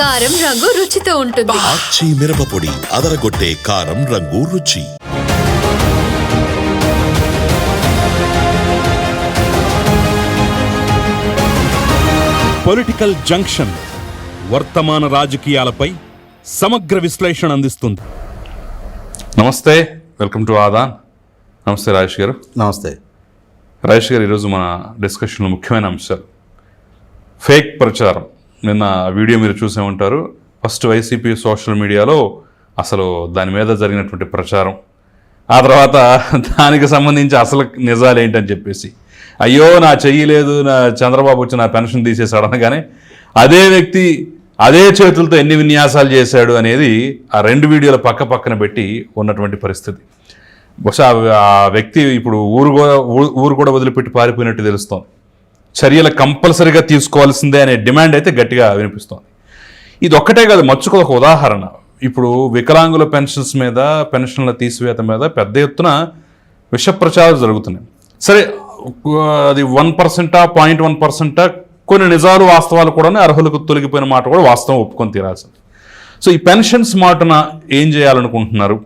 కారం రంగు రుచితో ఉంటుంది. ఆచి మిరపపొడి అదరగొట్టే కారం రంగు రుచి. పొలిటికల్ జంక్షన్ వర్తమాన రాజకీయాలపై సమగ్ర విశ్లేషణ అందిస్తుంది. నమస్తే వెల్కమ్ టు ఆదాన్ నమస్తే రాజేష్ గారు. నమస్తే. రాజేష్ గారు ఈరోజు మన డిస్కషన్లో ముఖ్యమైన అంశాలు. ఫేక్ ప్రచారం. నిన్న వీడియో మీరు చూసే ఉంటారు. ఫస్ట్ వైసీపీ సోషల్ మీడియాలో అసలు దాని మీద జరిగినటువంటి ప్రచారం. ఆ తర్వాత దానికి సంబంధించి అసలు నిజాలు ఏంటని చెప్పేసి. అయ్యో నా చెయ్యి లేదు నా చంద్రబాబు వచ్చి నా పెన్షన్ తీసేశాడు అనగానే అదే వ్యక్తి అదే చేతులతో ఎన్ని విన్యాసాలు చేశాడు అనేది ఆ రెండు వీడియోల పక్క పక్కన పెట్టి ఉన్నటువంటి పరిస్థితి. బహుశా ఆ- వ్యక్తి ఇప్పుడు ఊరు కూడా ఊరు కూడా వదిలిపెట్టి పారిపోయినట్టు తెలుస్తోంది. చర్యలు కంపల్సరీగా తీసుకోవాల్సిందే అనే డిమాండ్ అయితే గట్టిగా వినిపిస్తోంది. ఇది ఒక్కటే కాదు మచ్చుకు ఒక ఉదాహరణ. ఇప్పుడు వికలాంగుల పెన్షన్స్ మీద పెన్షన్ల తీసివేత మీద పెద్ద ఎత్తున విష ప్రచారాలు జరుగుతున్నాయి. సరే అది వన్ పర్సెంటా పాయింట్ వన్ పర్సెంటా కొన్ని నిజాలు వాస్తవాలు కూడా అర్హులకు తొలగిపోయిన మాట కూడా వాస్తవం ఒప్పుకొని తీరాల్సింది. సో ఈ పెన్షన్స్ మాటన ఏం చేయాలనుకుంటున్నారు?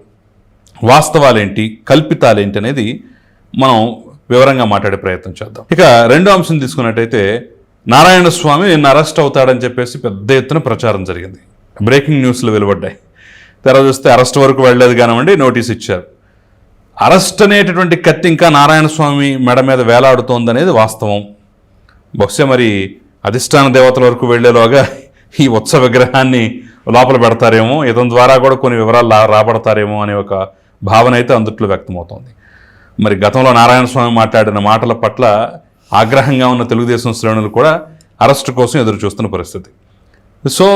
వాస్తవాలేంటి? కల్పితాలేంటి అనేది మనం వివరంగా మాట్లాడే ప్రయత్నం చేద్దాం. ఇక రెండో అంశం తీసుకున్నట్టయితే నారాయణ స్వామి నిన్న అరెస్ట్ అవుతాడని చెప్పేసి పెద్ద ఎత్తున ప్రచారం జరిగింది. బ్రేకింగ్ న్యూస్లు వెలువడ్డాయి. తెర చూస్తే అరెస్ట్ వరకు వెళ్ళలేదు కానివ్వండి నోటీస్ ఇచ్చారు. అరెస్ట్ అనేటటువంటి కత్తి ఇంకా నారాయణ స్వామి మెడ మీద వేలాడుతోందనేది వాస్తవం. బహుశా మరి అధిష్టాన దేవతల వరకు వెళ్ళేలోగా ఈ ఉత్సవ విగ్రహాన్ని లోపల పెడతారేమో ఇతని ద్వారా కూడా కొన్ని వివరాలు రాబడతారేమో అనే ఒక భావన అయితే అందుట్లో వ్యక్తమవుతోంది. మరి గతంలో నారాయణ స్వామి మాట్లాడిన మాటల పట్ల ఆగ్రహంగా ఉన్న తెలుగుదేశం శ్రేణులు కూడా అరెస్ట్ కోసం ఎదురు చూస్తున్న పరిస్థితి. సో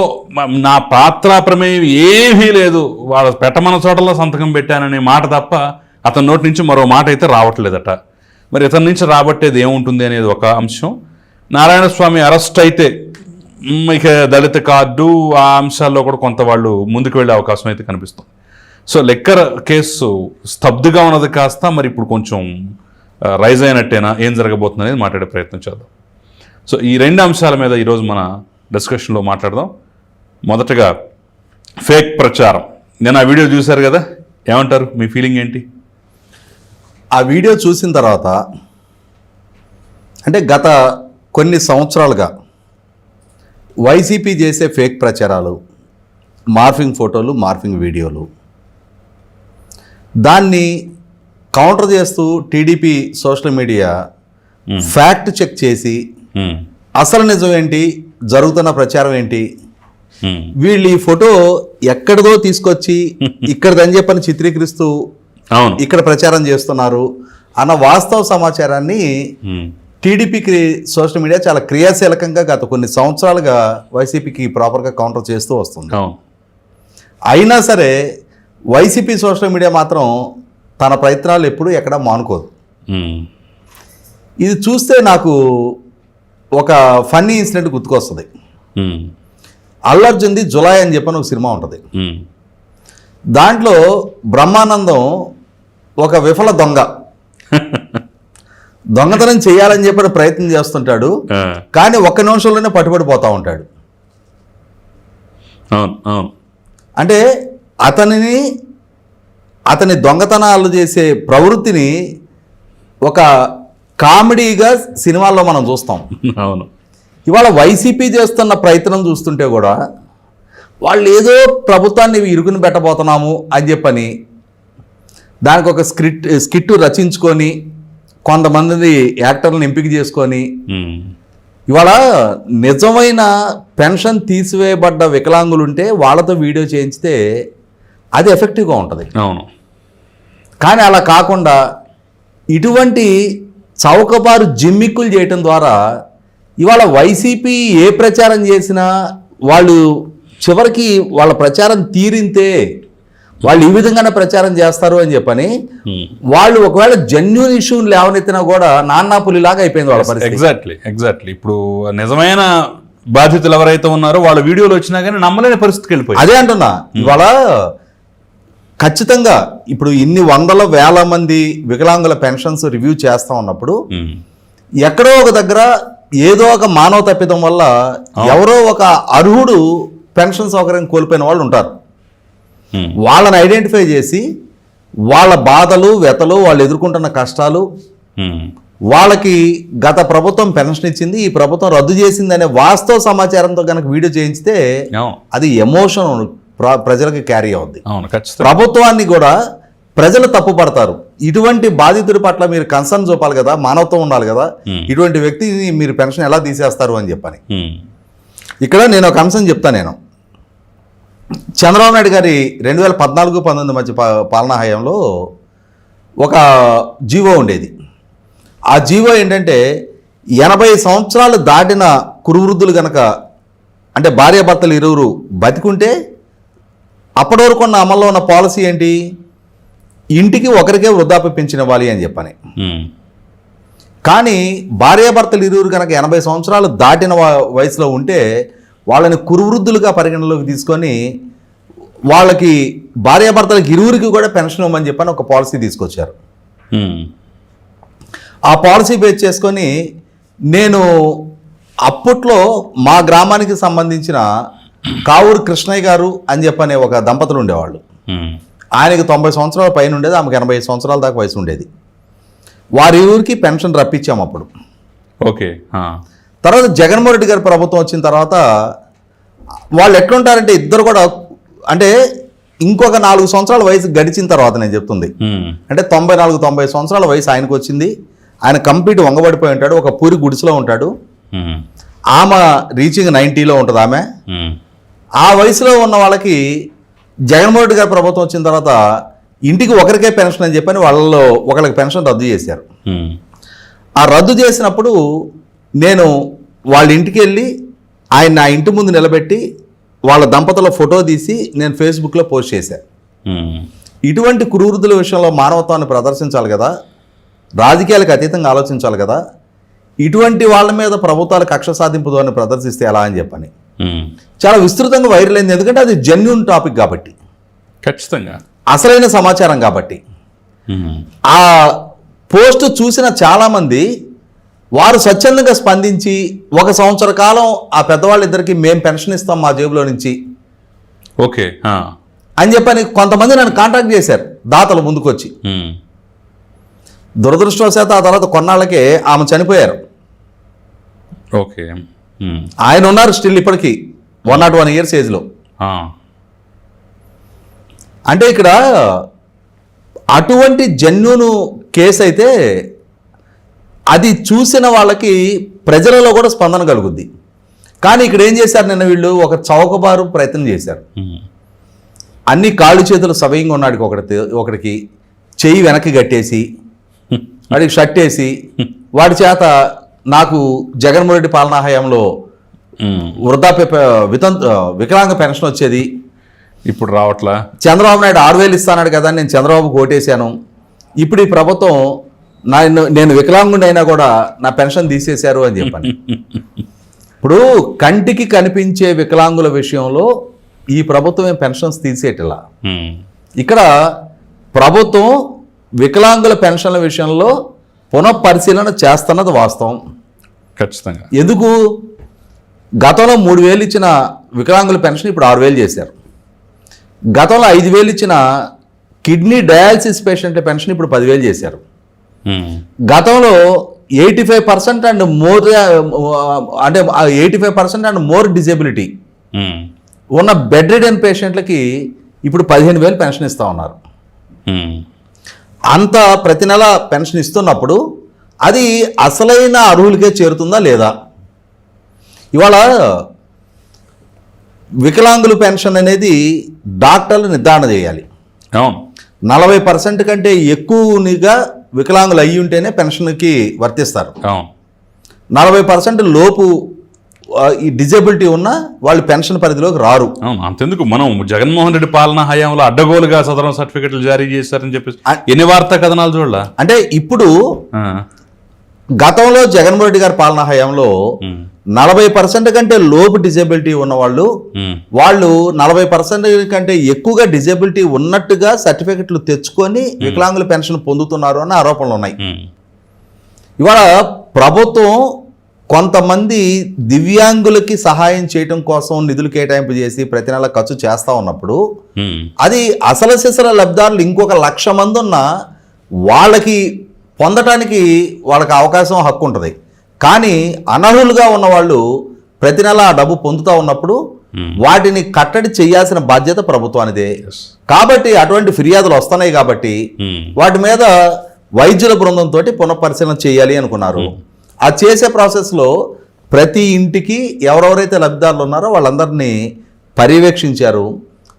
నా పాత్ర ప్రమేయం ఏమీ లేదు. వాళ్ళ పెట్టమన్న చోటలో సంతకం పెట్టాననే మాట తప్ప అతని నోటి నుంచి మరో మాట అయితే రావట్లేదట. మరి ఇతని నుంచి రాబట్టేది ఏముంటుంది అనేది ఒక అంశం. నారాయణ స్వామి అరెస్ట్ అయితే ఇక దళిత కార్డు ఆ అంశాల్లో కూడా కొంత వాళ్ళు ముందుకు వెళ్ళే అవకాశం అయితే కనిపిస్తుంది. సో లెక్కర్ కేసు స్తబ్దుగా ఉన్నది కాస్త మరి ఇప్పుడు కొంచెం రైజ్ అయినట్టేనా ఏం జరగబోతుంది అనేది మాట్లాడే ప్రయత్నం చేద్దాం. సో ఈ రెండు అంశాల మీద ఈరోజు మన డిస్కషన్లో మాట్లాడదాం. మొదటగా ఫేక్ ప్రచారం. నేను ఆ వీడియో చూశారు కదా ఏమంటారు మీ ఫీలింగ్ ఏంటి? ఆ వీడియో చూసిన తర్వాత అంటే గత కొన్ని సంవత్సరాలుగా వైసీపీ చేసే ఫేక్ ప్రచారాలు మార్ఫింగ్ ఫోటోలు మార్ఫింగ్ వీడియోలు దాన్ని కౌంటర్ చేస్తూ TDP social media fact check చేసి అసలు నిజం ఏంటి? జరుగుతున్న ప్రచారం ఏంటి? వీళ్ళు ఈ ఫోటో ఎక్కడిదో తీసుకొచ్చి ఇక్కడిదని చెప్పని చిత్రీకరిస్తూ అవును. ఇక్కడ ప్రచారం చేస్తున్నారు అన్న వాస్తవ సమాచారాన్ని టీడీపీకి సోషల్ మీడియా చాలా క్రియాశీలకంగా గత కొన్ని సంవత్సరాలుగా వైసీపీకి ప్రాపర్గా కౌంటర్ చేస్తూ వస్తుంది. అయినా సరే వైసీపీ సోషల్ మీడియా మాత్రం తన ప్రయత్నాలు ఎప్పుడూ ఎక్కడ మానుకోదు. ఇది చూస్తే నాకు ఒక ఫన్నీ ఇన్సిడెంట్ గుర్తుకొస్తుంది. అల్లర్జున్ది జులాయ్ అని చెప్పని ఒక సినిమా ఉంటుంది. దాంట్లో బ్రహ్మానందం ఒక విఫల దొంగ. దొంగతనం చేయాలని చెప్పి ప్రయత్నం చేస్తుంటాడు. కానీ ఒక్క నిమిషంలోనే పట్టుబడిపోతూ ఉంటాడు. అవును అవును. అంటే అతనిని అతని దొంగతనాలు చేసే ప్రవృత్తిని ఒక కామెడీగా సినిమాల్లో మనం చూస్తాం. అవును. ఇవాళ వైసీపీ చేస్తున్న ప్రయత్నం చూస్తుంటే కూడా వాళ్ళు ఏదో ప్రభుత్వాన్ని ఇరుకుని పెట్టబోతున్నాము అని చెప్పని దానికి ఒక స్క్రిప్ట్ స్కిట్ రచించుకొని కొంతమంది యాక్టర్లను ఎంపిక చేసుకొని ఇవాళ నిజమైన పెన్షన్ తీసివేయబడ్డ వికలాంగులు ఉంటే వాళ్ళతో వీడియో చేయించితే అది ఎఫెక్టివ్గా ఉంటుంది. అవును. కానీ అలా కాకుండా ఇటువంటి చౌకబారు జిమ్మిక్కులు చేయటం ద్వారా ఇవాళ వైసీపీ ఏ ప్రచారం చేసినా వాళ్ళు చివరికి వాళ్ళ ప్రచారం తీరింతే వాళ్ళు ఈ విధంగానే ప్రచారం చేస్తారు అని చెప్పని. వాళ్ళు ఒకవేళ జెన్యున్ ఇష్యూని లేవనెత్తినా కూడా నాన్నా పులిలాగా అయిపోయింది వాళ్ళ పరిస్థితి. ఎగ్జాక్ట్లీ ఎగ్జాక్ట్లీ ఇప్పుడు నిజమైన బాధితులు ఎవరైతే ఉన్నారో వాళ్ళ వీడియోలు వచ్చినా కానీ నమ్మలేని పరిస్థితికి వెళ్ళిపోయి అదే అంటున్నా. ఇవాళ ఖచ్చితంగా ఇప్పుడు ఇన్ని వందల వేల మంది వికలాంగుల పెన్షన్స్ రివ్యూ చేస్తా ఉన్నప్పుడు ఎక్కడో ఒక దగ్గర ఏదో ఒక మానవ తప్పిదం వల్ల ఎవరో ఒక అర్హుడు పెన్షన్ సౌకర్యం కోల్పోయిన వాళ్ళు ఉంటారు. వాళ్ళని ఐడెంటిఫై చేసి వాళ్ళ బాధలు వ్యతలు వాళ్ళు ఎదుర్కొంటున్న కష్టాలు వాళ్ళకి గత ప్రభుత్వం పెన్షన్ ఇచ్చింది ఈ ప్రభుత్వం రద్దు చేసింది అనే వాస్తవ సమాచారంతో కనుక వీడియో చేయించితే అది ఎమోషన్ ప్రజలకు క్యారీ అవుద్ది. ప్రభుత్వాన్ని కూడా ప్రజలు తప్పు పడతారు. ఇటువంటి బాధితుడి పట్ల మీరు కన్సర్న్ చూపాలి కదా మానవత్వం ఉండాలి కదా. ఇటువంటి వ్యక్తిని మీరు పెన్షన్ ఎలా తీసేస్తారు అని చెప్పని. ఇక్కడ నేను ఒక అంశం చెప్తా నేను. చంద్రబాబు నాయుడు గారి రెండు వేల పద్నాలుగు పంతొమ్మిది మధ్య పా- పాలనా హయాంలో ఒక జీవో ఉండేది. ఆ జీవో ఏంటంటే ఎనభై సంవత్సరాలు దాటిన కురువృద్ధులు గనక అంటే భార్యాభర్తలు ఇరువురు బతికుంటే అప్పటి వరకు ఉన్న అమల్లో ఉన్న పాలసీ ఏంటి? ఇంటికి ఒకరికే వృద్ధాప్య పెన్షన్ ఇవ్వాలి అని చెప్పని. కానీ భార్యాభర్తలు ఇరువురు కనుక ఎనభై సంవత్సరాలు దాటిన వయసులో ఉంటే వాళ్ళని కురువృద్ధులుగా పరిగణలోకి తీసుకొని వాళ్ళకి భార్యాభర్తలకు ఇరువురికి కూడా పెన్షన్ ఇవ్వమని చెప్పని ఒక పాలసీ తీసుకొచ్చారు. ఆ పాలసీ బేస్ చేసుకొని నేను అప్పట్లో మా గ్రామానికి సంబంధించిన కావూరు కృష్ణయ్య గారు అని చెప్పనే ఒక దంపతులు ఉండేవాళ్ళు. ఆయనకి తొంభై సంవత్సరాల పైన ఉండేది ఆమెకు ఎనభై సంవత్సరాల దాకా వయసు ఉండేది. వారి ఊరికి పెన్షన్ రప్పించాము అప్పుడు. ఓకే తర్వాత జగన్మోహన్ రెడ్డి గారి ప్రభుత్వం వచ్చిన తర్వాత వాళ్ళు ఎట్లుంటారంటే ఇద్దరు కూడా అంటే ఇంకొక నాలుగు సంవత్సరాల వయసు గడిచిన తర్వాత నేను చెప్తుంది. అంటే తొంభై నాలుగు తొంభై సంవత్సరాల వయసు ఆయనకు వచ్చింది. ఆయన కంప్లీట్ వంగబడిపోయి ఉంటాడు ఒక పూరి గుడిసెలో ఉంటాడు. ఆమె రీచింగ్ నైంటీలో ఉంటుంది ఆమె. ఆ వయసులో ఉన్న వాళ్ళకి జగన్మోహన్ రెడ్డి గారి ప్రభుత్వం వచ్చిన తర్వాత ఇంటికి ఒకరికే పెన్షన్ అని చెప్పని వాళ్ళలో ఒకరికి పెన్షన్ రద్దు చేశారు. ఆ రద్దు చేసినప్పుడు నేను వాళ్ళ ఇంటికి వెళ్ళి ఆయన నా ఇంటి ముందు నిలబెట్టి వాళ్ళ దంపతుల ఫోటో తీసి నేను ఫేస్బుక్లో పోస్ట్ చేశాను ఇటువంటి కురువృద్ధుల విషయంలో మానవత్వాన్ని ప్రదర్శించాలి కదా రాజకీయాలకు అతీతంగా ఆలోచించాలి కదా ఇటువంటి వాళ్ళ మీద ప్రభుత్వాలు కక్ష సాధింపు ధోరణి ప్రదర్శిస్తే ఎలా అని చెప్పని. చాలా విస్తృతంగా వైరల్ అయింది. ఎందుకంటే అది జెన్యున్ టాపిక్ కాబట్టి. ఖచ్చితంగా. అసలైన సమాచారం కాబట్టి. ఉమ్, ఆ పోస్ట్ చూసిన చాలామంది వారు స్వచ్ఛందంగా స్పందించి ఒక సంవత్సర కాలం ఆ పెద్దవాళ్ళిద్దరికి మేము పెన్షన్ ఇస్తాం మా జేబులో నుంచి ఓకే అని చెప్పని కొంతమంది నన్ను కాంటాక్ట్ చేశారు దాతలు ముందుకొచ్చి. ఉమ్, దురదృష్టవశాత్తు ఆ తర్వాత కొన్నాళ్ళకే ఆమె చనిపోయారు. ఓకే. ఆయన ఉన్నారు స్టిల్ ఇప్పటికీ. వన్ నాట్ వన్ ఇయర్స్ ఏజ్లో అంటే ఇక్కడ అటువంటి జన్యును కేసు అయితే అది చూసిన వాళ్ళకి ప్రజలలో కూడా స్పందన కలుగుద్ది. కానీ ఇక్కడ ఏం చేశారు నిన్న వీళ్ళు? ఒక చౌకబారు ప్రయత్నం చేశారు. ఉమ్, అన్ని కాళ్ళు చేతులు సవయంగా ఉన్నాడికి ఒకటి ఒకడికి చెయ్యి వెనక్కి కట్టేసి వాడికి షర్ట్ వేసి వాడి చేత నాకు జగన్మోహన్ రెడ్డి పాలనా హయాంలో వృద్ధాప్య వితంతు వికలాంగ పెన్షన్ వచ్చేది. ఇప్పుడు రావట్లా? చంద్రబాబు నాయుడు ఆరు వేలు ఇస్తానాడు కదా నేను చంద్రబాబుకు ఓటేశాను ఇప్పుడు ఈ ప్రభుత్వం నన్ను నేను వికలాంగుని అయినా కూడా నా పెన్షన్ తీసేశారు అని చెప్పాను ఇప్పుడు కంటికి కనిపించే వికలాంగుల విషయంలో ఈ ప్రభుత్వం ఏం పెన్షన్స్ తీసేటలా ఇక్కడ ప్రభుత్వం వికలాంగుల పెన్షన్ల విషయంలో పునఃపరిశీలన చేస్తున్నది వాస్తవం. ఖచ్చితంగా. ఎందుకు? గతంలో మూడు వేలు ఇచ్చిన వికలాంగుల పెన్షన్ ఇప్పుడు ఆరు వేలు చేశారు. గతంలో ఐదు వేలు ఇచ్చిన కిడ్నీ డయాలసిస్ పేషెంట్ల పెన్షన్ ఇప్పుడు పదివేలు చేశారు. గతంలో eighty five percent and more అంటే eighty five percent and more disability ఉన్న బెడ్ రిడెన్ పేషెంట్లకి ఇప్పుడు పదిహేను వేలు పెన్షన్ ఇస్తూ ఉన్నారు. అంత ప్రతి నెల పెన్షన్ ఇస్తున్నప్పుడు అది అసలైన అర్హులకే చేరుతుందా లేదా? ఇవాళ వికలాంగుల పెన్షన్ అనేది డాక్టర్లు నిర్ధారణ చేయాలి. అవును. నలభై పర్సెంట్ కంటే ఎక్కువనిగా వికలాంగులు అయ్యి ఉంటేనే పెన్షన్కి వర్తిస్తారు. అవును. నలభై పర్సెంట్ లోపు ఈ డిజేబిలిటీ ఉన్న వాళ్ళు పెన్షన్ పరిధిలోకి రారు. అవును అంతెందుకు? మనం జగన్మోహన్ రెడ్డి పాలన హయాంలో అడ్డగోలుగా సదరం సర్టిఫికెట్లు జారీ చేశారని చెప్పేసి ఎన్ని వార్తా కథనాలు చూడలా? అంటే ఇప్పుడు గతంలో జగన్మోహన్ రెడ్డి గారి పాలనా హయాంలో నలభై పర్సెంట్ కంటే లోపు డిజేబిలిటీ ఉన్న వాళ్ళు నలభై పర్సెంట్ కంటే ఎక్కువగా డిజేబిలిటీ ఉన్నట్టుగా సర్టిఫికెట్లు తెచ్చుకొని వికలాంగుల పెన్షన్ పొందుతున్నారు అన్న ఆరోపణలు ఉన్నాయి. ఇవాళ ప్రభుత్వం కొంతమంది దివ్యాంగులకి సహాయం చేయటం కోసం నిధులు కేటాయింపు చేసి ప్రతి నెల ఖర్చు చేస్తూ ఉన్నప్పుడు అది అసలు సిసల లబ్ధారులు ఇంకొక లక్ష మంది ఉన్న వాళ్ళకి పొందటానికి వాళ్ళకి అవకాశం హక్కు ఉంటుంది. కానీ అనర్హులుగా ఉన్న వాళ్ళు ప్రతి నెల ఆ డబ్బు పొందుతూ ఉన్నప్పుడు వాటిని కట్టడి చేయాల్సిన బాధ్యత ప్రభుత్వానిదే. కాబట్టి అటువంటి ఫిర్యాదులు వస్తున్నాయి కాబట్టి ఉమ్, వాటి మీద వైద్యుల బృందంతో పునఃపరిశీలన చేయాలి అనుకున్నారు. ఆ చేసే ప్రాసెస్లో ప్రతి ఇంటికి ఎవరెవరైతే లబ్ధిదారులు ఉన్నారో వాళ్ళందరినీ పర్యవేక్షించారు.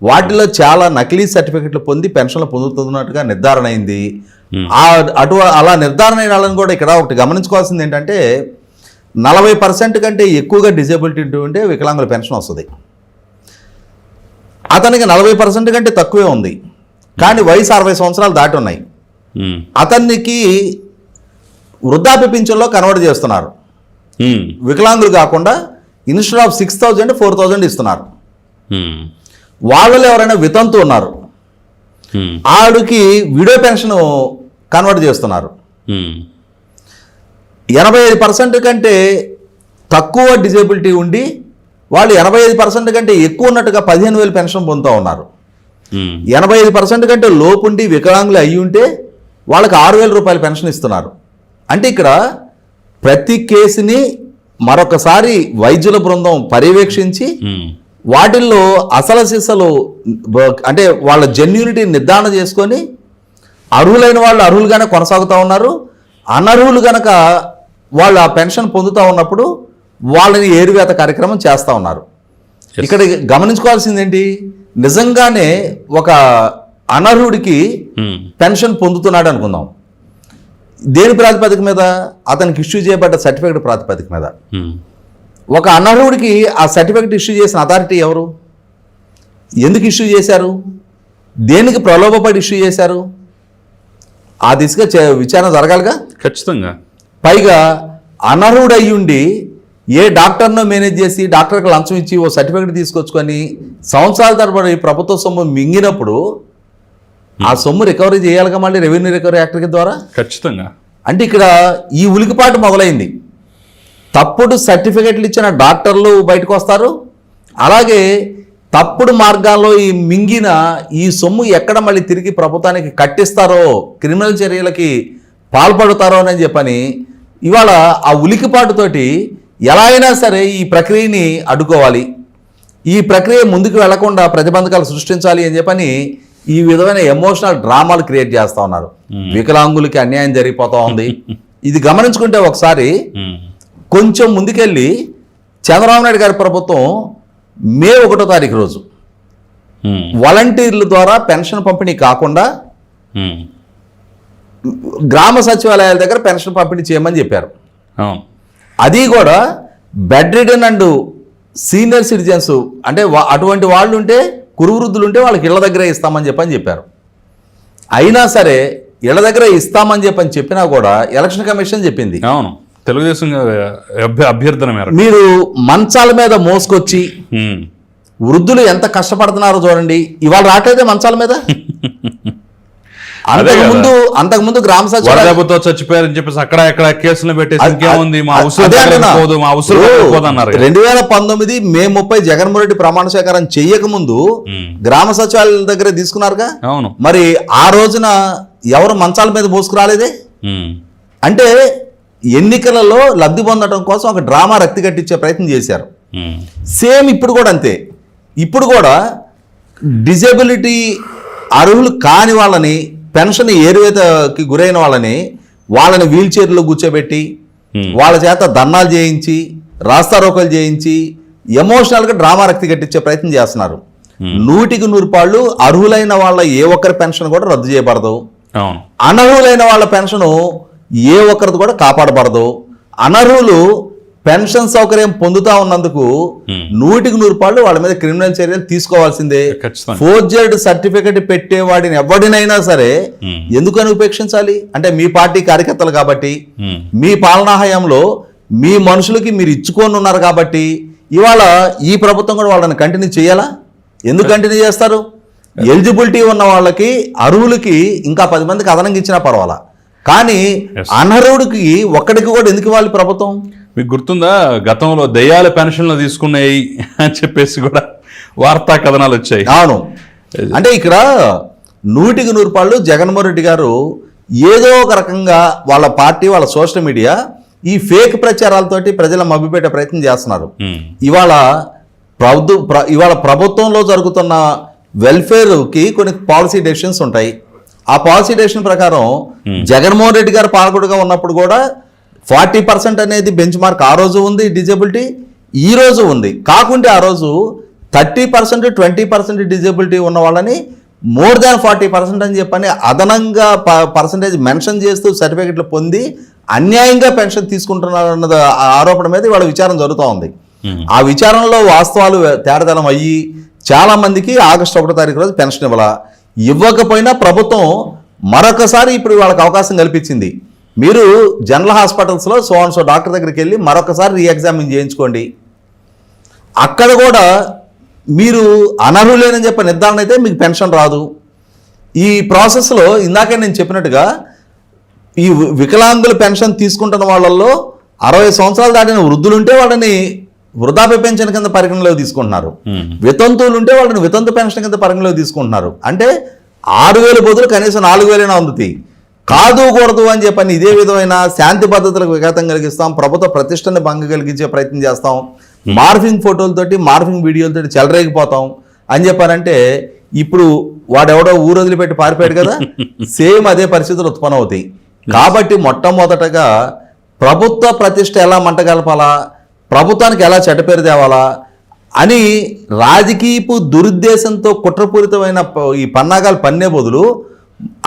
వాటిలో చాలా నకిలీ సర్టిఫికెట్లు పొంది పెన్షన్లు పొందుతున్నట్టుగా నిర్ధారణ అయింది. ఆ అటు అలా నిర్ధారణ అయిన వాళ్ళని కూడా ఇక్కడ ఒకటి గమనించుకోవాల్సింది ఏంటంటే నలభై పర్సెంట్ కంటే ఎక్కువగా డిజేబిలిటీ ఉంటే వికలాంగుల పెన్షన్ వస్తుంది. అతనికి నలభై పర్సెంట్ కంటే తక్కువే ఉంది. కానీ వయసు అరవై సంవత్సరాలు దాటి ఉన్నాయి. అతనికి వృద్ధాప్య పింఛన్లో కన్వర్ట్ చేస్తున్నారు. వికలాంగులు కాకుండా instead of six thousand four thousand ఇస్తున్నారు. వాళ్ళలో ఎవరైనా వితంతు ఉన్నారు. ఆవిడకి విడో పెన్షన్ కన్వర్ట్ చేస్తున్నారు. ఎనభై ఐదు పర్సెంట్ కంటే తక్కువ డిజేబిలిటీ ఉండి వాళ్ళు ఎనభై ఐదు పర్సెంట్ కంటే ఎక్కువ ఉన్నట్టుగా పదిహేను వేలు పెన్షన్ పొందుతూ ఉన్నారు. ఎనభై ఐదు పర్సెంట్ కంటే లోపుండి వికలాంగులు అయ్యి ఉంటే వాళ్ళకి ఆరు వేల రూపాయల పెన్షన్ ఇస్తున్నారు. అంటే ఇక్కడ ప్రతి కేసుని మరొకసారి వైద్యుల బృందం పర్యవేక్షించి వాటిల్లో అసలు సిసలు అంటే వాళ్ళ జెన్యూనిటీ నిర్ధారణ చేసుకొని అర్హులైన వాళ్ళు అర్హులుగానే కొనసాగుతూ ఉన్నారు. అనర్హులు గనక వాళ్ళు ఆ పెన్షన్ పొందుతూ ఉన్నప్పుడు వాళ్ళని ఏరువేత కార్యక్రమం చేస్తూ ఉన్నారు. ఇక్కడ గమనించుకోవాల్సింది ఏంటి నిజంగానే ఒక అనర్హుడికి ఉమ్, పెన్షన్ పొందుతున్నాడు అనుకుందాం. దేని ప్రాతిపదిక మీద? అతనికి ఇష్యూ చేయబడ్డ సర్టిఫికేట్ ప్రాతిపదిక మీద. ఉమ్, ఒక అనర్హుడికి ఆ సర్టిఫికేట్ ఇష్యూ చేసిన అథారిటీ ఎవరు? ఎందుకు ఇష్యూ చేశారు? దేనికి ప్రలోభపడి ఇష్యూ చేశారు? ఆ దిశగా చే- విచారణ జరగాలిగా? ఖచ్చితంగా. పైగా అనర్హుడు అయ్యుండి ఏ డాక్టర్నో మేనేజ్ చేసి డాక్టర్కి లంచం ఇచ్చి ఓ సర్టిఫికేట్ తీసుకొచ్చుకొని సంవత్సరాల తరబడి ప్రభుత్వ సొమ్ము మింగినప్పుడు ఆ సొమ్ము రికవరీ చేయాలిగా మళ్ళీ రెవెన్యూ రికవరీ యాక్ట్ ద్వారా? ఖచ్చితంగా. అంటే ఇక్కడ ఈ ఉలికిపాటు మొదలైంది. తప్పుడు సర్టిఫికెట్లు ఇచ్చిన డాక్టర్లు బయటకు వస్తారు. అలాగే తప్పుడు మార్గాల్లో ఈ మింగిన ఈ సొమ్ము ఎక్కడ మళ్ళీ తిరిగి ప్రభుత్వానికి కట్టిస్తారో క్రిమినల్ చర్యలకి పాల్పడతారో అని చెప్పని ఇవాళ ఆ ఉలికిపాటుతోటి ఎలా అయినా సరే ఈ ప్రక్రియని అడ్డుకోవాలి. ఈ ప్రక్రియ ముందుకు వెళ్ళకుండా ప్రతిబంధకాలు సృష్టించాలి అని చెప్పని ఈ విధమైన ఎమోషనల్ డ్రామాలు క్రియేట్ చేస్తా ఉన్నారు. వికలాంగులకి అన్యాయం జరిగిపోతా ఉంది. ఇది గమనించుకుంటే ఒకసారి కొంచెం ముందుకెళ్ళి చంద్రబాబు నాయుడు గారి ప్రభుత్వం మే ఒకటో తారీఖు రోజు. వాలంటీర్ల ద్వారా పెన్షన్ పంపిణీ కాకుండా గ్రామ సచివాలయాల దగ్గర పెన్షన్ పంపిణీ చేయమని చెప్పారు. అది కూడా bed ridden and senior citizens అంటే అటువంటి వాళ్ళు ఉంటే కురువృద్ధులు ఉంటే వాళ్ళకి ఇళ్ళ దగ్గరే ఇస్తామని చెప్పని చెప్పారు. అయినా సరే ఇళ్ళ దగ్గర ఇస్తామని చెప్పని చెప్పినా కూడా ఎలక్షన్ కమిషన్ చెప్పింది. అవును. తెలుగుదేశం అభ్య- అభ్యర్థన మేరకు. మీరు మంచాల మీద మోసుకొచ్చి వృద్ధులు ఎంత కష్టపడుతున్నారో చూడండి. ఇవాళ రావట్లేదే మంచాల మీద? అంతకుముందు అంతకుముందు గ్రామ సచివాలయం వరదెబ్బతో చచ్చిపోయారని చెప్పేసి అక్కడ ఎక్కడ కేసులు పెట్టేసి మా అ- ఉసురు అదే అంటున్నా. పోదు మా కదా. రెండు వేల పంతొమ్మిది మే ముప్పై జగన్మోహన్ రెడ్డి ప్రమాణ స్వీకారం చెయ్యక ముందు ఉమ్, గ్రామ సచివాలయాల దగ్గర తీసుకున్నారుగా? అవును. మరి ఆ రోజున ఎవరు మంచాల మీద మోసుకురాలేదే? అంటే ఎన్నికలలో లబ్ధి పొందడం కోసం ఒక డ్రామా రక్తి కట్టించే ప్రయత్నం చేశారు. సేమ్ ఇప్పుడు కూడా అంతే. ఇప్పుడు కూడా డిజబిలిటీ అర్హులు కాని వాళ్ళని పెన్షన్ ఏరువేతకి గురైన వాళ్ళని వాళ్ళని వీల్ చైర్లో కూర్చోబెట్టి. వాళ్ళ చేత దన్నాలు చేయించి రాస్తారోకలు చేయించి ఎమోషనల్గా డ్రామా రక్తి కట్టించే ప్రయత్నం చేస్తున్నారు. నూటికి నూరు పాళ్ళు అర్హులైన వాళ్ళ ఏ ఒక్కరి పెన్షన్ కూడా రద్దు చేయబడదు. అనర్హులైన వాళ్ళ పెన్షను ఏ ఒక్కరిది కూడా కాపాడబడదు. అనర్హులు పెన్షన్ సౌకర్యం పొందుతా ఉన్నందుకు. నూటికి నూరు పాళ్ళు వాళ్ళ మీద క్రిమినల్ చర్యలు తీసుకోవాల్సిందే. ఫోర్జర్డ్ సర్టిఫికెట్ పెట్టే వాడిని ఎవడినైనా సరే. ఎందుకని ఉపేక్షించాలి? అంటే మీ పార్టీ కార్యకర్తలు కాబట్టి మీ పాలనా హయాంలో మీ మనుషులకి మీరు ఇచ్చుకొని ఉన్నారు కాబట్టి ఇవాళ ఈ ప్రభుత్వం కూడా వాళ్ళని కంటిన్యూ చేయాలా? ఎందుకు కంటిన్యూ చేస్తారు? ఎలిజిబిలిటీ ఉన్న వాళ్ళకి అర్హులకి ఇంకా పది మందికి అదనంగా ఇచ్చినా పర్వాలా? కానీ. అనర్హుడికి ఒక్కడికి కూడా ఎందుకు ఇవ్వాలి ప్రభుత్వం? మీకు గుర్తుందా? గతంలో దయ్యాల పెన్షన్లు తీసుకున్నాయి అని చెప్పేసి కూడా వార్తా కథనాలు వచ్చాయి. అవును. అంటే ఇక్కడ నూటికి నూరు పాళ్ళు జగన్మోహన్ రెడ్డి గారు ఏదో ఒక రకంగా వాళ్ళ పార్టీ వాళ్ళ సోషల్ మీడియా ఈ ఫేక్ ప్రచారాలతోటి ప్రజల మభ్యపెట్టే ప్రయత్నం చేస్తున్నారు. ఉమ్, ఇవాళ ప్రభు ప్ర- ఇవాళ ప్రభుత్వంలో జరుగుతున్న వెల్ఫేర్కి కొన్ని పాలసీ డెసిషన్స్ ఉంటాయి. ఆ పాలసీ డెసిషన్ ప్రకారం జగన్మోహన్ రెడ్డి గారు పాలకుడుగా ఉన్నప్పుడు కూడా ఫార్టీ పర్సెంట్ అనేది బెంచ్ మార్క్ ఆ రోజు ఉంది డిజబిలిటీ ఈ రోజు ఉంది. కాకుంటే ఆ రోజు thirty percent twenty percent disability ఉన్న వాళ్ళని మోర్ దాన్ ఫార్టీ పర్సెంట్ అని చెప్పని అదనంగా పర్సంటేజ్ మెన్షన్ చేస్తూ సర్టిఫికెట్లు పొంది అన్యాయంగా పెన్షన్ తీసుకుంటున్నారు అన్నది ఆ ఆరోపణ మీద ఇవాళ విచారం జరుగుతూ ఉంది. ఆ విచారణలో వాస్తవాలు తేడదలం అయ్యి చాలా మందికి ఆగస్టు ఒకటో తారీఖు రోజు పెన్షన్ ఇవ్వాల? ఇవ్వకపోయినా ప్రభుత్వం మరొకసారి ఇప్పుడు వాళ్ళకి అవకాశం కల్పించింది. మీరు జనరల్ హాస్పిటల్స్లో సో అండ్ సో డాక్టర్ దగ్గరికి వెళ్ళి మరొకసారి రీఎగ్జామిన్ చేయించుకోండి. అక్కడ కూడా మీరు అనర్హులేనని చెప్పే నిర్ధారణ అయితే మీకు పెన్షన్ రాదు. ఈ ప్రాసెస్లో ఇందాకే నేను చెప్పినట్టుగా ఈ వికలాంగుల పెన్షన్ తీసుకుంటున్న వాళ్ళల్లో అరవై సంవత్సరాలు దాటిన వృద్ధులుంటే వాళ్ళని వృద్ధాప్య పెన్షన్ కింద పరిగణలోకి తీసుకుంటున్నారు. వితంతువులు ఉంటే వాళ్ళని వితంతు పెన్షన్ కింద పరిగణలోకి తీసుకుంటున్నారు. అంటే ఆరు వేలు బదులు కనీసం నాలుగు వేలైనా అందుతాయి కాదు కూడదు అని చెప్పని ఇదే విధమైన శాంతి పద్ధతులకు విఘాతం కలిగిస్తాం ప్రభుత్వ ప్రతిష్టని భంగ కలిగించే ప్రయత్నం చేస్తాం మార్ఫింగ్ ఫోటోలతోటి మార్ఫింగ్ వీడియోలతోటి చెలరేగిపోతాం అని చెప్పారంటే ఇప్పుడు వాడెవడో ఊరు వదిలిపెట్టి పారిపోయాడు కదా సేమ్ అదే పరిస్థితులు ఉత్పన్నం అవుతాయి కాబట్టి మొట్టమొదటగా ప్రభుత్వ ప్రతిష్ట ఎలా మంటగలపాలా ప్రభుత్వానికి ఎలా చెడ్డపేరు తేవాలా అని రాజకీయపు దురుద్దేశంతో కుట్రపూరితమైన ప- ఈ పన్నాగాలు పన్నే బదులు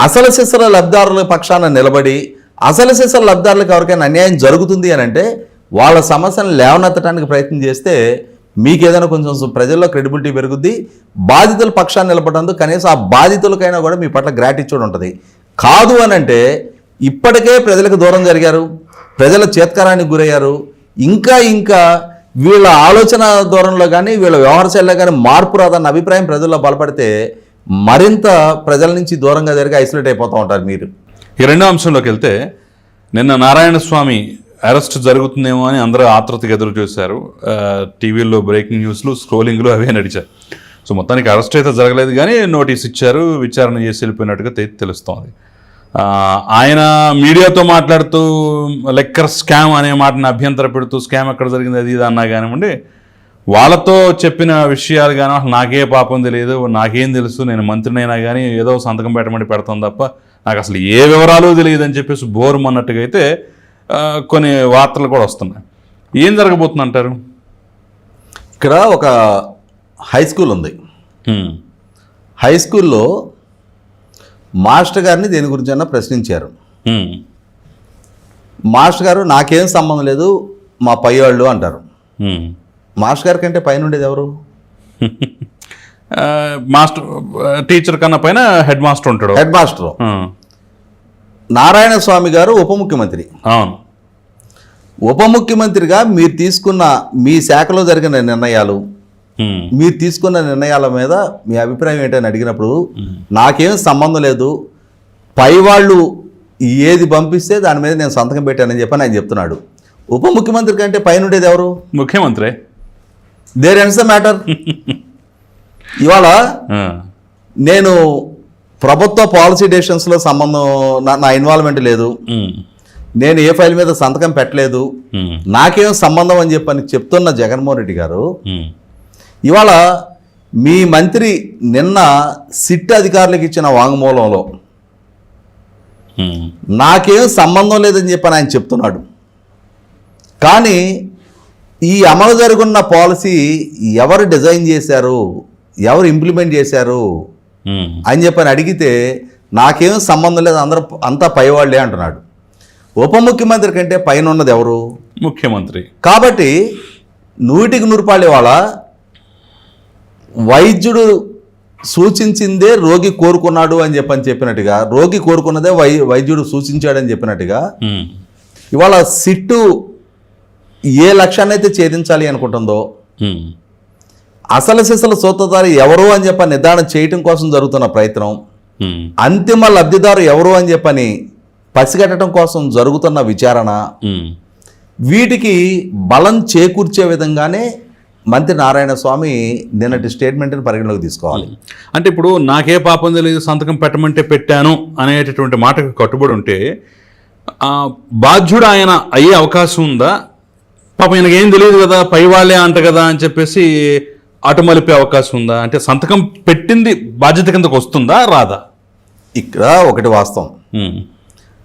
అసలు శిశుల లబ్ధారుల పక్షాన నిలబడి అసలు శిశుల లబ్ధారులకు ఎవరికైనా అన్యాయం జరుగుతుంది అని అంటే వాళ్ళ సమస్యను లేవనెత్తడానికి ప్రయత్నం చేస్తే మీకు ఏదైనా కొంచెం ప్రజల్లో క్రెడిబిలిటీ పెరుగుద్ది. బాధితుల పక్షాన్ని నిలబడేందుకు కనీసం ఆ బాధితులకైనా కూడా మీ పట్ల గ్రాటిట్యూడ్ ఉంటుంది. కాదు అని అంటే ఇప్పటికే ప్రజలకు దూరం జరిగారు. ప్రజల చేత్కారానికి గురయ్యారు. ఇంకా ఇంకా వీళ్ళ ఆలోచన ధోరణిలో కానీ వీళ్ళ వ్యవహార శైలిలో కానీ మార్పు రాదన్న అభిప్రాయం ప్రజల్లో బలపడితే మరింత ప్రజల నుంచి దూరంగా జరిగి ఐసోలేట్ అయిపోతూ ఉంటారు మీరు. ఈ రెండో అంశంలోకి వెళ్తే నిన్న నారాయణ స్వామి అరెస్ట్ జరుగుతుందేమో అని అందరూ ఆతృతగా ఎదురు చూశారు. టీవీల్లో బ్రేకింగ్ న్యూస్లు స్క్రోలింగ్లు అవే నడిచాయి. సో మొత్తానికి అరెస్ట్ అయితే జరగలేదు కానీ నోటీస్ ఇచ్చారు విచారణ చేసి వెళ్ళిపోయినట్టుగా తెలుస్తోంది. ఆయన మీడియాతో మాట్లాడుతూ లెక్కర్ స్కామ్ అనే మాటని అభ్యంతర పెడుతూ స్కామ్ ఎక్కడ జరిగింది అది ఇది అన్నా కానివ్వండి వాళ్ళతో చెప్పిన విషయాలు కానీ అసలు నాకే పాపం తెలియదు నాకేం తెలుసు నేను మంత్రినైనా కానీ ఏదో సంతకం పెట్టమని పెడతాను తప్ప నాకు అసలు ఏ వివరాలు తెలియదు అని చెప్పేసి బోరం అన్నట్టుగా అయితే కొన్ని వార్తలు కూడా వస్తున్నాయి. ఏం జరగబోతుంది అంటారు ఇక్కడ ఒక హై స్కూల్ ఉంది. హై స్కూల్లో మాస్టర్ గారిని దేని గురించి అన్నా ప్రశ్నించారు. మాస్టర్ గారు నాకేం సంబంధం లేదు మా పై వాళ్ళు అంటారు. మాస్టర్ గారి కంటే పైన ఉండేది ఎవరు మాస్టర్ టీచర్ కన్నా పైన హెడ్ మాస్టర్ ఉంటాడు హెడ్ మాస్టర్. నారాయణ స్వామి గారు ఉప ముఖ్యమంత్రి అవును ఉప ముఖ్యమంత్రిగా మీరు తీసుకున్న మీ శాఖలో జరిగిన నిర్ణయాలు. మీరు తీసుకున్న నిర్ణయాల మీద మీ అభిప్రాయం ఏంటని అడిగినప్పుడు నాకేం సంబంధం లేదు. పై వాళ్ళు ఏది పంపిస్తే దాని మీద నేను సంతకం పెట్టానని చెప్పని ఆయన చెప్తున్నాడు. ఉప ముఖ్యమంత్రి కంటే పైన ఉండేది ఎవరు? ముఖ్యమంత్రి. దేర్ ఎన్స్ ద మ్యాటర్ ఇవాళ. నేను ప్రభుత్వ పాలసీ డెసిషన్స్లో సంబంధం నా నా ఇన్వాల్వ్మెంట్ లేదు. హ్మ్. నేను ఏ ఫైల్ మీద సంతకం పెట్టలేదు. నాకేం సంబంధం అని చెప్పని చెప్తున్న జగన్మోహన్ రెడ్డి గారు. ఇవాళ మీ మంత్రి నిన్న సిట్ అధికారులకు ఇచ్చిన వాంగ్మూలంలో. నాకేం సంబంధం లేదని చెప్పని ఆయన చెప్తున్నాడు. కానీ ఈ అమలు జరుగున్న పాలసీ ఎవరు డిజైన్ చేశారు ఎవరు ఇంప్లిమెంట్ చేశారు. అని చెప్పని అడిగితే నాకేం సంబంధం లేదు అందరూ అంతా పైవాళ్ళే అంటున్నాడు. ఉప ముఖ్యమంత్రి కంటే పైన ఉన్నది ఎవరు? ముఖ్యమంత్రి. కాబట్టి నూటికి నూరుపాళ్ళి వాళ్ళ వైద్యుడు సూచించిందే రోగి కోరుకున్నాడు అని చెప్పని చెప్పినట్టుగా రోగి కోరుకున్నదే వై వైద్యుడు సూచించాడని చెప్పినట్టుగా. ఇవాళ సిట్టు ఏ లక్ష్యాన్ని అయితే ఛేదించాలి అనుకుంటుందో. అసలు సిసలు సూత్రధారి ఎవరు అని చెప్పి నిర్ధారణ చేయటం కోసం జరుగుతున్న ప్రయత్నం. అంతిమ లబ్ధిదారు ఎవరు అని చెప్పని పసిగట్టడం కోసం జరుగుతున్న విచారణ. వీటికి బలం చేకూర్చే విధంగానే మంత్రి నారాయణ స్వామి నిన్నటి స్టేట్మెంట్ని పరిగణలోకి తీసుకోవాలి. అంటే ఇప్పుడు నాకే పాపం తెలియదు సంతకం పెట్టమంటే పెట్టాను అనేటటువంటి మాటకు కట్టుబడి ఉంటే బాధ్యుడు ఆయన అయ్యే అవకాశం ఉందా? పాపం ఈయనకి ఏం తెలియదు కదా పై వాళ్ళే అంట కదా అని చెప్పేసి అటు మలిపే అవకాశం ఉందా? అంటే సంతకం పెట్టింది బాధ్యత కిందకు వస్తుందా రాదా? ఇక్కడ ఒకటి వాస్తవం.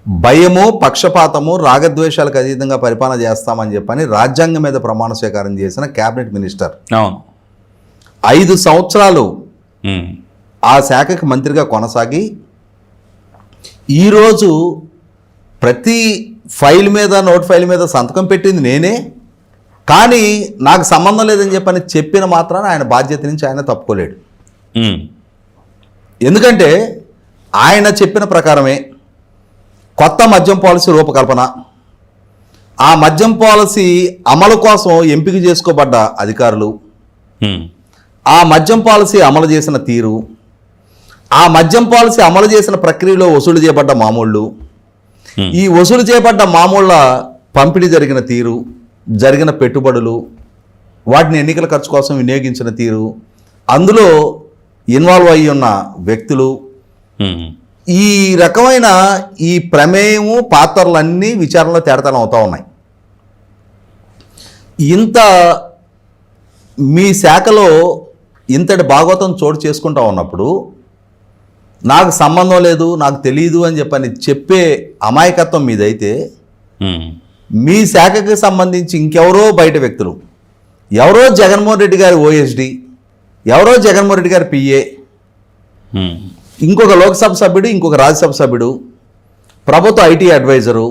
భయము పక్షపాతము రాగద్వేషాలకు అతీతంగా పరిపాలన చేస్తామని చెప్పని రాజ్యాంగం మీద ప్రమాణ స్వీకారం చేసిన కేబినెట్ మినిస్టర్. అవును. ఐదు సంవత్సరాలు ఆ శాఖకి మంత్రిగా కొనసాగి ఈరోజు ప్రతి ఫైల్ మీద నోట్ ఫైల్ మీద సంతకం పెట్టింది నేనే. కానీ నాకు సంబంధం లేదని చెప్పని చెప్పిన మాత్రాన ఆయన బాధ్యత నుంచి ఆయన తప్పుకోలేడు. ఎందుకంటే ఆయన చెప్పిన ప్రకారమే కొత్త మద్యం పాలసీ రూపకల్పన. ఆ మద్యం పాలసీ అమలు కోసం ఎంపిక చేసుకోబడ్డ అధికారులు. ఆ మద్యం పాలసీ అమలు చేసిన తీరు. ఆ మద్యం పాలసీ అమలు చేసిన ప్రక్రియలో వసూలు చేయబడ్డ మామూళ్ళు. ఈ వసూలు చేయబడ్డ మామూళ్ళ పంపిణీ జరిగిన తీరు జరిగిన పెట్టుబడులు వాటిని ఎన్నికల ఖర్చు కోసం వినియోగించిన తీరు. అందులో ఇన్వాల్వ్ అయ్యి ఉన్న వ్యక్తులు ఈ రకమైన ఈ ప్రమేయము పాత్రలన్నీ విచారణలో తేడతనం అవుతూ ఉన్నాయి. ఇంత మీ శాఖలో ఇంతటి భాగవతం చోటు చేసుకుంటా ఉన్నప్పుడు నాకు సంబంధం లేదు నాకు తెలియదు అని చెప్పని చెప్పే అమాయకత్వం మీదైతే మీ శాఖకి సంబంధించి ఇంకెవరో బయట వ్యక్తులు ఎవరో జగన్మోహన్ రెడ్డి గారి ఓఎస్డి ఎవరో జగన్మోహన్ రెడ్డి గారి పిఏ ఇంకొక లోక్సభ సభ్యుడు ఇంకొక రాజ్యసభ సభ్యుడు ప్రభుత్వ ఐటీ అడ్వైజరు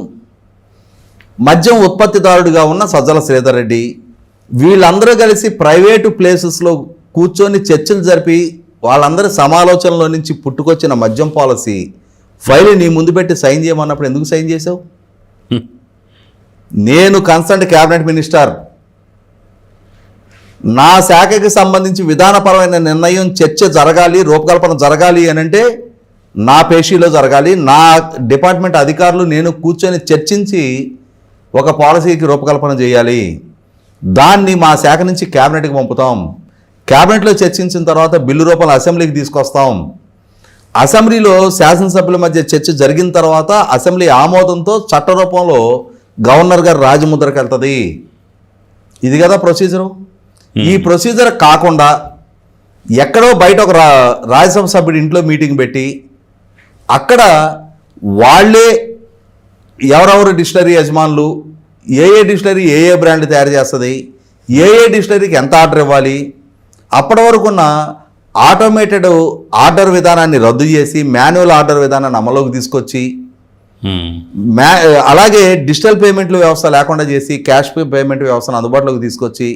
మద్యం ఉత్పత్తిదారుడిగా ఉన్న సజ్జల శ్రీధర్ రెడ్డి వీళ్ళందరూ కలిసి ప్రైవేటు ప్లేసెస్లో కూర్చొని చర్చలు జరిపి వాళ్ళందరి సమాలోచనలో నుంచి పుట్టుకొచ్చిన మద్యం పాలసీ ఫైల్ నీ ముందు పెట్టి సైన్ చేయమన్నప్పుడు ఎందుకు సైన్ చేసావు. నేను కన్సర్న్ క్యాబినెట్ మినిస్టర్ నా శాఖకి సంబంధించి విధానపరమైన నిర్ణయం చర్చ జరగాలి రూపకల్పన జరగాలి అని అంటే నా పేషీలో జరగాలి నా డిపార్ట్మెంట్ అధికారులు నేను కూర్చొని చర్చించి ఒక పాలసీకి రూపకల్పన చేయాలి. దాన్ని మా శాఖ నుంచి క్యాబినెట్కి పంపుతాం. క్యాబినెట్లో చర్చించిన తర్వాత బిల్లు రూపంలో అసెంబ్లీకి తీసుకొస్తాం. అసెంబ్లీలో శాసనసభ్యుల మధ్య చర్చ జరిగిన తర్వాత అసెంబ్లీ ఆమోదంతో చట్ట రూపంలో గవర్నర్ గారు రాజముద్రకు వెళ్తుంది. ఇది కదా ప్రొసీజరు? ఈ ప్రొసీజర్ కాకుండా ఎక్కడో బయట ఒక రా రాజ్యసభ సభ్యుడి ఇంట్లో మీటింగ్ పెట్టి అక్కడ వాళ్ళే ఎవరెవరు డిక్షనరీ యజమానులు ఏ ఏ డిక్షనరీ ఏ ఏ బ్రాండ్ తయారు చేస్తుంది ఏ ఏ డిక్షనరీకి ఎంత ఆర్డర్ ఇవ్వాలి అప్పటి వరకు ఉన్న ఆటోమేటెడ్ ఆర్డర్ విధానాన్ని రద్దు చేసి మాన్యువల్ ఆర్డర్ విధానాన్ని అమలులోకి తీసుకొచ్చి ఉమ్, మ్యా అలాగే డిజిటల్ పేమెంట్ల వ్యవస్థ లేకుండా చేసి క్యాష్ పేమెంట్ వ్యవస్థను అందుబాటులోకి తీసుకొచ్చి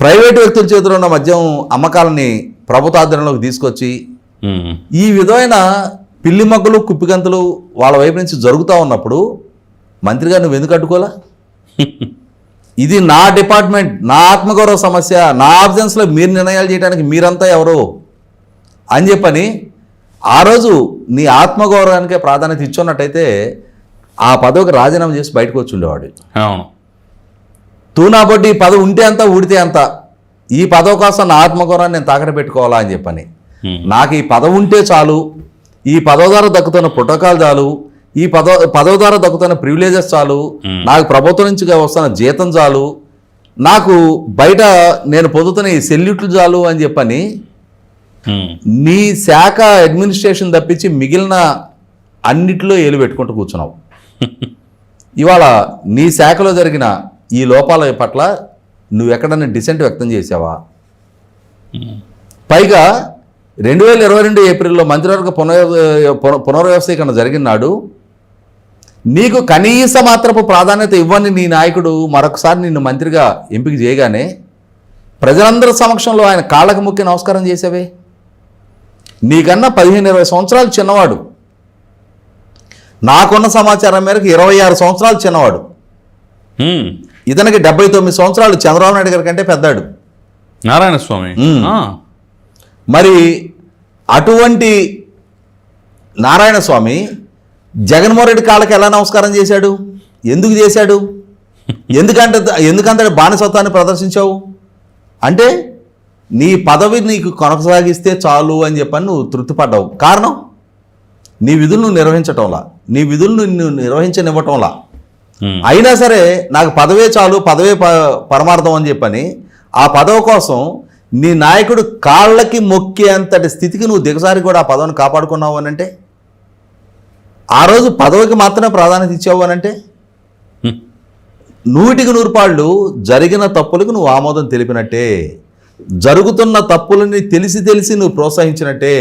ప్రైవేటు వ్యక్తుల చేతిలో ఉన్న మద్యం అమ్మకాలని ప్రభుత్వ ఆధీనంలోకి తీసుకొచ్చి ఈ విధమైన పిల్లి మొగ్గలు కుప్పిగంతులు వాళ్ళ వైపు నుంచి జరుగుతూ ఉన్నప్పుడు మంత్రి గారు నువ్వు ఎందుకు అడ్డుకోలా ఇది నా డిపార్ట్మెంట్ నా ఆత్మగౌరవ సమస్య నా ఆబ్సెన్స్లో మీరు నిర్ణయాలు చేయడానికి మీరంతా ఎవరు? అని చెప్పని ఆ రోజు నీ ఆత్మగౌరవానికే ప్రాధాన్యత ఇచ్చున్నట్టయితే ఆ పదవికి రాజీనామా చేసి బయటకు వచ్చి ఉండేవాడు. అవును. తూనాబొడ్డి ఈ పదవి ఉంటే అంత ఊడితే అంత. ఈ పదవి కోసం నా ఆత్మగౌరవాన్ని నేను తాకట పెట్టుకోవాలా అని చెప్పని. నాకు ఈ పదవి ఉంటే చాలు ఈ పదవి ద్వారా దక్కుతున్న ప్రోటోకాల్ చాలు ఈ పదవి పదవి ద్వారా దక్కుతున్న ప్రివిలేజెస్ చాలు నాకు ప్రభుత్వం నుంచి వస్తున్న జీతం చాలు నాకు బయట నేను పొందుతున్న ఈ సెల్యూట్లు చాలు అని చెప్పని నీ శాఖ అడ్మినిస్ట్రేషన్ తప్పించి మిగిలిన అన్నిటిలో ఏలు పెట్టుకుంటూ కూర్చున్నావు. ఇవాళ నీ శాఖలో జరిగిన ఈ లోపాల పట్ల నువ్వు ఎక్కడన్నా డిసెంట్ వ్యక్తం చేసావా? పైగా రెండు వేల ఇరవై రెండు ఏప్రిల్లో మంత్రివర్గ పునర్ పున- పునర్వ్యవస్థీకరణ జరిగిన నాడు నీకు కనీస మాత్రపు ప్రాధాన్యత ఇవ్వని నీ నాయకుడు మరొకసారి నిన్ను మంత్రిగా ఎంపిక చేయగానే ప్రజలందరి సమక్షంలో ఆయన కాళ్ళకు మొక్కి నమస్కారం చేసేవే? నీకన్నా పదిహేను ఇరవై సంవత్సరాలు చిన్నవాడు. నాకున్న సమాచారం మేరకు ఇరవై ఆరు సంవత్సరాలు చిన్నవాడు. ఇతనికి డెబ్బై తొమ్మిది సంవత్సరాలు చంద్రబాబు నాయుడు గారి కంటే పెద్దాడు. నారాయణ స్వామి. మరి అటువంటి నారాయణ స్వామి జగన్మోహన్ రెడ్డి కాళ్ళకి ఎలా నమస్కారం చేశాడు? ఎందుకు చేశాడు? ఎందుకంటే ఎందుకంత బానిసత్వాన్ని ప్రదర్శించావు? అంటే నీ పదవి నీకు కొనసాగిస్తే చాలు అని చెప్పని నువ్వు తృప్తిపడ్డావు. కారణం? నీ విధులు నువ్వు నిర్వహించటంలా. నీ విధులు నువ్వు నిర్వహించనివ్వటంలా. అయినా సరే నాకు పదవే చాలు పదవే ప- పరమార్థం అని చెప్పని ఆ పదవి కోసం నీ నాయకుడు కాళ్ళకి మొక్కే అంతటి స్థితికి నువ్వు దిగసారి కూడా ఆ పదవిని కాపాడుకున్నావు అని అంటే? ఆ రోజు పదవికి మాత్రమే ప్రాధాన్యత ఇచ్చావు అని అంటే? హ్మ్. నూటికి నూరు పాళ్ళు జరిగిన తప్పులకు నువ్వు ఆమోదం తెలిపినట్టే జరుగుతున్న తప్పులని తెలిసి తెలిసి నువ్వు ప్రోత్సహించినట్టే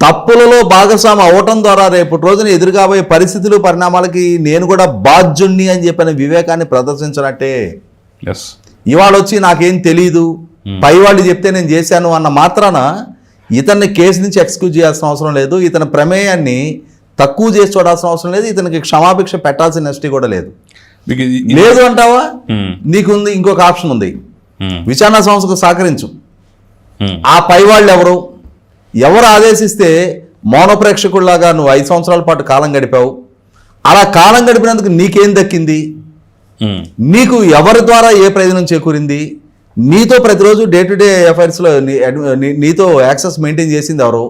తప్పులలో భాగస్వామి అవటం ద్వారా రేపటి రోజున ఎదురుగాబోయే పరిస్థితులు పరిణామాలకి నేను కూడా బాధ్యుణ్ణి అని చెప్పిన వివేకాన్ని ప్రదర్శించినట్టే. ఎస్ ఇవాళ వచ్చి నాకేం తెలియదు పై వాళ్ళు చెప్తే నేను చేశాను అన్న మాత్రాన ఇతన్ని కేసు నుంచి ఎక్స్క్యూజ్ చేయాల్సిన అవసరం లేదు. ఇతని ప్రమేయాన్ని తక్కువ చేసి చూడాల్సిన అవసరం లేదు. ఇతనికి క్షమాభిక్ష పెట్టాల్సిన నెస్టీ కూడా లేదు. లేదు అంటావా? ఉమ్. నీకుంది ఇంకొక ఆప్షన్ ఉంది. ఉమ్. విచారణ సంస్థకు సహకరించు. ఆ పై వాళ్ళు ఎవరు? ఎవరు ఆదేశిస్తే మౌన ప్రేక్షకుల్లాగా నువ్వు ఐదు సంవత్సరాల పాటు కాలం గడిపావు? అలా కాలం గడిపినందుకు నీకేం దక్కింది. నీకు ఎవరి ద్వారా ఏ ప్రయోజనం చేకూరింది? నీతో ప్రతిరోజు డే టు డే అఫైర్స్లో నీతో యాక్సెస్ మెయింటైన్ చేసింది ఎవరు.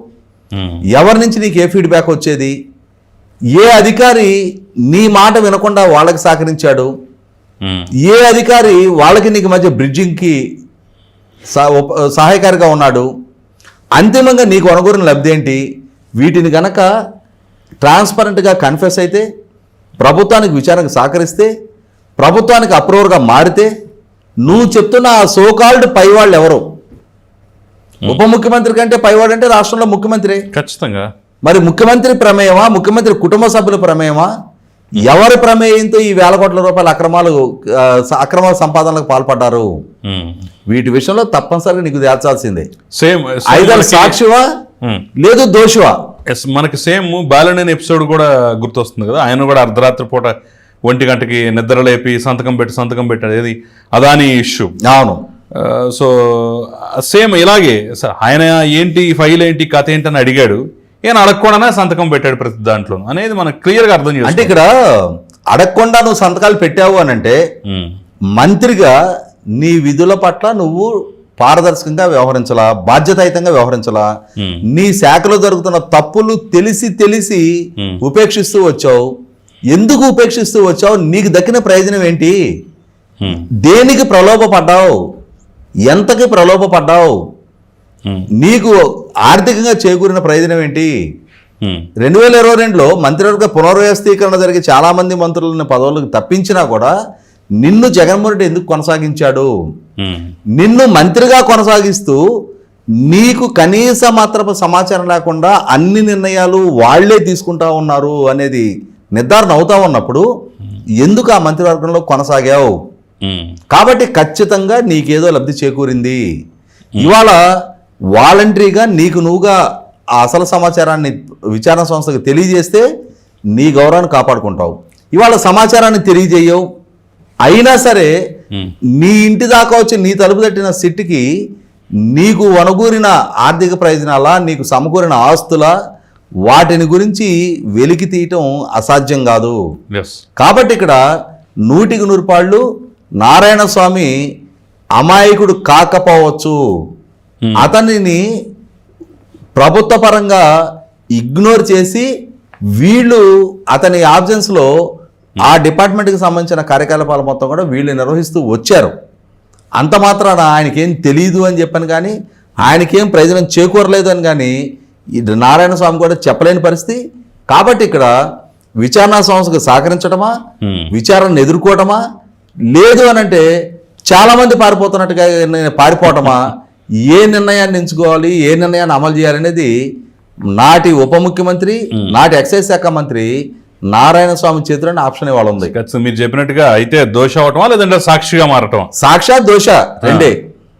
ఎవరి నుంచి నీకు ఏ ఫీడ్బ్యాక్ వచ్చేది? ఏ అధికారి నీ మాట వినకుండా వాళ్ళకి సహకరించాడు. ఏ అధికారి వాళ్ళకి నీకు మధ్య బ్రిడ్జింగ్కి సహాయకారిగా ఉన్నాడు? అంతిమంగా నీకు అనుగురిన లబ్ధి ఏంటి? వీటిని గనక ట్రాన్స్పరెంట్గా కన్ఫెస్ అయితే ప్రభుత్వానికి విచారణకు సహకరిస్తే ప్రభుత్వానికి అప్రూవర్గా మారితే నువ్వు చెప్తున్న ఆ సోకాల్డ్ పైవాళ్ళు ఎవరు? ఉప ముఖ్యమంత్రి కంటే పైవాడు అంటే రాష్ట్రంలో ముఖ్యమంత్రి. ఖచ్చితంగా. మరి ముఖ్యమంత్రి ప్రమేయమా? ముఖ్యమంత్రి కుటుంబ సభ్యుల ప్రమేయమా? ఎవరి ప్రమేయంతో ఈ వేల కోట్ల రూపాయల అక్రమాలు అక్రమ సంపాదనలకు పాల్పడ్డారు. వీటి విషయంలో తప్పనిసరిగా నీకు తేల్చాల్సిందే. సేమ్ ఐదర్ సాక్షివా. లేదు దోషివా? ఎస్ మనకి సేమ్ బాలనేని ఎపిసోడ్ కూడా గుర్తొస్తుంది కదా. ఆయన కూడా అర్ధరాత్రి పూట ఒంటి గంటకి నిద్ర లేపి సంతకం పెట్టి సంతకం పెట్టాడు. ఏది? అదాని ఇష్యూ. అవును. సో సేమ్ ఇలాగే ఆయన ఏంటి ఫైల్ ఏంటి కథ ఏంటి అని అడిగాడు. ఈయన అడగకుండానే సంతకం పెట్టాడు ప్రతి దాంట్లో అనేది మనకు క్లియర్గా అర్థం అంటే చేసుకో ఇక్కడ అడగకుండా నువ్వు సంతకాలు పెట్టావు అని అంటే. మంత్రిగా నీ విధుల పట్ల నువ్వు పారదర్శకంగా వ్యవహరించాలా బాధ్యతాయుతంగా వ్యవహరించాలా. నీ శాఖలో జరుగుతున్న తప్పులు తెలిసి తెలిసి. ఉపేక్షిస్తూ వచ్చావు ఎందుకు ఉపేక్షిస్తూ వచ్చావు నీకు దక్కిన ప్రయోజనం ఏంటి. దేనికి ప్రలోభపడ్డావు ఎంతకి ప్రలోభపడ్డావు. నీకు ఆర్థికంగా చేకూరిన ప్రయోజనం ఏంటి. రెండు వేల ఇరవై రెండులో మంత్రివర్గ పునర్వ్యవస్థీకరణ జరిగి చాలా మంది మంత్రులను పదవులకు తప్పించినా కూడా నిన్ను జగన్మోహన్ రెడ్డి ఎందుకు కొనసాగించాడు. నిన్ను మంత్రిగా కొనసాగిస్తూ నీకు కనీస మాత్రపు సమాచారం లేకుండా అన్ని నిర్ణయాలు వాళ్ళే తీసుకుంటా ఉన్నారు అనేది నిర్ధారణ అవుతా ఉన్నప్పుడు ఎందుకు ఆ మంత్రివర్గంలో కొనసాగావు. కాబట్టి ఖచ్చితంగా నీకేదో లబ్ధి చేకూరింది ఇవాళ వాలంటరీగా నీకు నువ్వుగా ఆ అసలు సమాచారాన్ని విచారణ సంస్థకు తెలియజేస్తే నీ గౌరవాన్ని కాపాడుకుంటావు. ఇవాళ సమాచారాన్ని తెలియజేయవు. అయినా సరే. నీ ఇంటి దాకా వచ్చి నీ తలుపు తట్టిన సిట్టికి నీకు వనగూరిన ఆర్థిక ప్రయోజనాల నీకు సమకూరిన ఆస్తుల వాటిని గురించి వెలికి తీయటం అసాధ్యం కాదు. కాబట్టి ఇక్కడ నూటికి నూరు పాళ్ళు నారాయణ స్వామి అమాయకుడు కాకపోవచ్చు. అతనిని ప్రభుత్వ పరంగా ఇగ్నోర్ చేసి వీళ్ళు అతని ఆబ్సెన్స్లో ఆ డిపార్ట్మెంట్కి సంబంధించిన కార్యకలాపాలు మొత్తం కూడా వీళ్ళు నిర్వహిస్తూ వచ్చారు. అంత మాత్రాన ఆయనకేం తెలియదు అని చెప్పాను కానీ ఆయనకేం ప్రయోజనం చేకూరలేదు అని కానీ నారాయణ స్వామి కూడా చెప్పలేని పరిస్థితి. కాబట్టి ఇక్కడ విచారణ సంస్థకు సహకరించడమా Hmm. విచారణను ఎదుర్కోవటమా? లేదు అని అంటే చాలామంది పారిపోతున్నట్టుగా నేను పారిపోవటమా? ఏ నిర్ణయాన్ని ఎంచుకోవాలి ఏ నిర్ణయాన్ని అమలు చేయాలనేది నాటి ఉప ముఖ్యమంత్రి నాటి ఎక్సైజ్ శాఖ మంత్రి నారాయణ స్వామి చేతిలోనే ఆప్షన్ ఇవాళ ఉంది మీరు చెప్పినట్టుగా అయితే దోష అవటమా లేదంటే సాక్షిగా మారటం సాక్షాత్ దోష రెండే.